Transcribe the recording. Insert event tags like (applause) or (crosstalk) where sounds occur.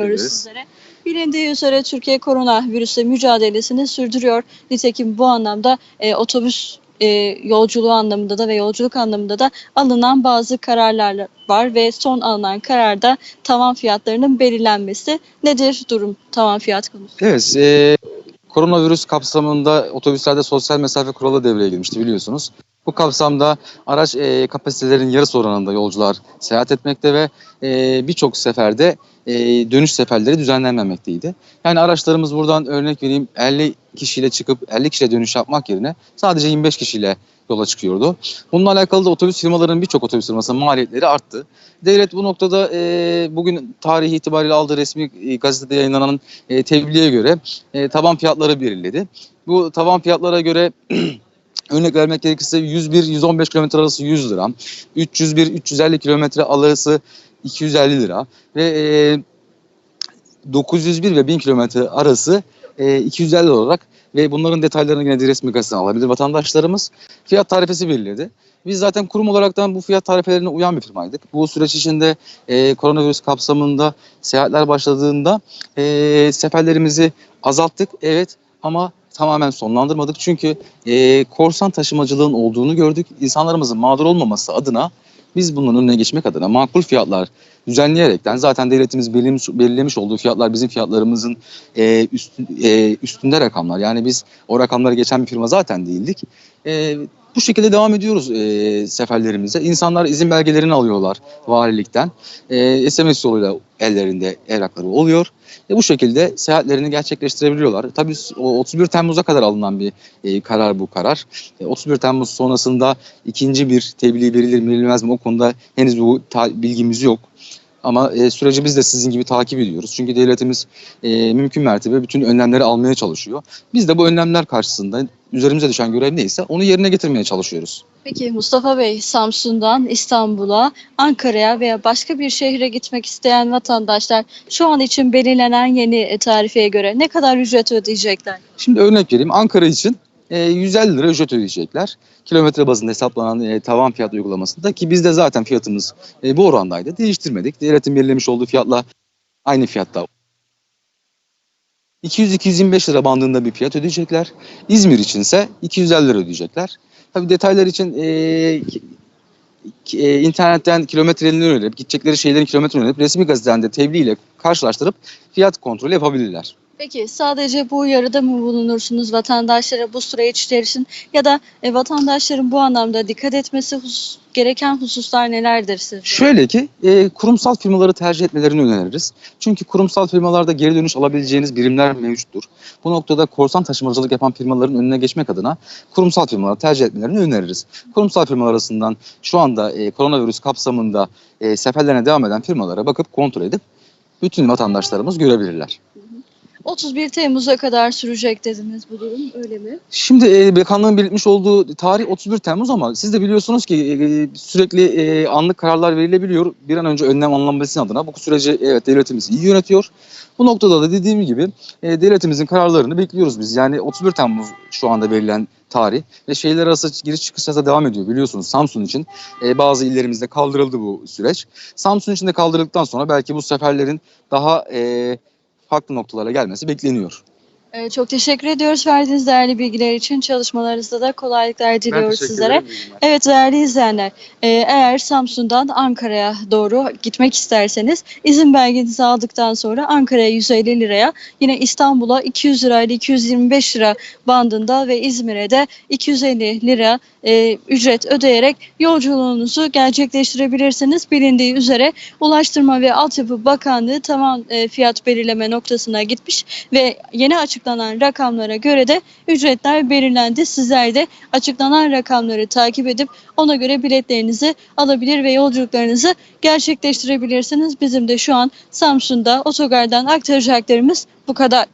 ediyoruz ederiz. sizlere. Bilindiği üzere Türkiye koronavirüsle mücadelesini sürdürüyor. Nitekim bu anlamda e, otobüs e, yolculuğu anlamında da ve yolculuk anlamında da alınan bazı kararlar var ve son alınan kararda tavan fiyatlarının belirlenmesi. Nedir durum tavan fiyat konusu? Evet, e, koronavirüs kapsamında otobüslerde sosyal mesafe kuralı devreye girmişti biliyorsunuz. Bu kapsamda araç e, kapasitelerinin yarısı oranında yolcular seyahat etmekte ve e, birçok seferde e, dönüş seferleri düzenlenmemekteydi. Yani araçlarımız buradan örnek vereyim 50 kişiyle çıkıp 50 kişiyle dönüş yapmak yerine sadece 25 kişiyle yola çıkıyordu. Bununla alakalı da otobüs firmalarının birçok otobüs firmasının maliyetleri arttı. Devlet bu noktada e, bugün tarihi itibariyle aldığı resmi e, gazetede yayınlanan e, tebliğe göre e, taban fiyatları belirledi. Bu taban fiyatlara göre (clears throat) örnek vermek gerekirse 101-115 km arası 100 lira, 301-350 km arası 250 lira ve e, 901 ve 1000 km arası e, 250 lira olarak ve bunların detaylarını yine resmi gazeteden alabilir vatandaşlarımız. Fiyat tarifesi belirledi. Biz zaten kurum olaraktan bu fiyat tarifelerine uyan bir firmaydık. Bu süreç içinde e, koronavirüs kapsamında seyahatler başladığında e, seferlerimizi azalttık. Evet ama tamamen sonlandırmadık. Çünkü e, korsan taşımacılığın olduğunu gördük. İnsanlarımızın mağdur olmaması adına biz bunun önüne geçmek adına makul fiyatlar düzenleyerekten zaten devletimiz belirlemiş, belirlemiş olduğu fiyatlar bizim fiyatlarımızın e, üstü, e, üstünde rakamlar. Yani biz o rakamları geçen bir firma zaten değildik. E, bu şekilde devam ediyoruz e, seferlerimize. İnsanlar izin belgelerini alıyorlar valilikten. E, SMS yoluyla ellerinde evrakları oluyor. E, bu şekilde seyahatlerini gerçekleştirebiliyorlar. Tabii o 31 Temmuz'a kadar alınan bir e, karar bu karar. E, 31 Temmuz sonrasında ikinci bir tebliğ verilir mi verilmez mi o konuda henüz bu bilgimiz yok. Ama e, süreci biz de sizin gibi takip ediyoruz. Çünkü devletimiz e, mümkün mertebe bütün önlemleri almaya çalışıyor. Biz de bu önlemler karşısında üzerimize düşen görev neyse onu yerine getirmeye çalışıyoruz. Peki Mustafa Bey, Samsun'dan İstanbul'a, Ankara'ya veya başka bir şehre gitmek isteyen vatandaşlar şu an için belirlenen yeni tarifeye göre ne kadar ücret ödeyecekler? Şimdi örnek vereyim. Ankara için e, 150 lira ücret ödeyecekler. Kilometre bazında hesaplanan e, tavan fiyat uygulamasında ki bizde zaten fiyatımız e, bu orandaydı. Değiştirmedik. Devletin belirlemiş olduğu fiyatla aynı fiyatta 200-225 lira bandında bir fiyat ödeyecekler. İzmir içinse 250 lira ödeyecekler. Tabii detaylar için e, e, internetten kilometrelerini öğrenip, gidecekleri şeylerin kilometrelerini öğrenip resmi gazeteden de tebliğ ile karşılaştırıp fiyat kontrolü yapabilirler. Peki sadece bu uyarıda mı bulunursunuz vatandaşlara bu süreç içerisinde ya da e, vatandaşların bu anlamda dikkat etmesi hus- gereken hususlar nelerdir sizce? Şöyle ki e, kurumsal firmaları tercih etmelerini öneririz. Çünkü kurumsal firmalarda geri dönüş alabileceğiniz birimler mevcuttur. Bu noktada korsan taşımacılık yapan firmaların önüne geçmek adına kurumsal firmaları tercih etmelerini öneririz. Kurumsal firmalar arasından şu anda e, koronavirüs kapsamında e, seferlerine devam eden firmalara bakıp kontrol edip bütün vatandaşlarımız görebilirler. 31 Temmuz'a kadar sürecek dediniz bu durum öyle mi? Şimdi e, bakanlığın belirtmiş olduğu tarih 31 Temmuz ama siz de biliyorsunuz ki e, sürekli e, anlık kararlar verilebiliyor. Bir an önce önlem alınması adına bu süreci evet devletimiz iyi yönetiyor. Bu noktada da dediğim gibi e, devletimizin kararlarını bekliyoruz biz. Yani 31 Temmuz şu anda verilen tarih ve şehirler arası giriş çıkış yasağı devam ediyor biliyorsunuz Samsun için e, bazı illerimizde kaldırıldı bu süreç. Samsun için de kaldırıldıktan sonra belki bu seferlerin daha e, farklı noktalara gelmesi bekleniyor. Ee, çok teşekkür ediyoruz verdiğiniz değerli bilgiler için. Çalışmalarınızda da kolaylıklar diliyoruz sizlere. Evet değerli izleyenler, e, eğer Samsun'dan Ankara'ya doğru gitmek isterseniz izin belgenizi aldıktan sonra Ankara'ya 150 liraya, yine İstanbul'a 200 lirayla 225 lira bandında ve İzmir'e de 250 lira e, ücret ödeyerek yolculuğunuzu gerçekleştirebilirsiniz. Bilindiği üzere Ulaştırma ve Altyapı Bakanlığı tamam e, fiyat belirleme noktasına gitmiş ve yeni açıklanan rakamlara göre de ücretler belirlendi. Sizler de açıklanan rakamları takip edip ona göre biletlerinizi alabilir ve yolculuklarınızı gerçekleştirebilirsiniz. Bizim de şu an Samsun'da otogardan aktaracaklarımız bu kadar.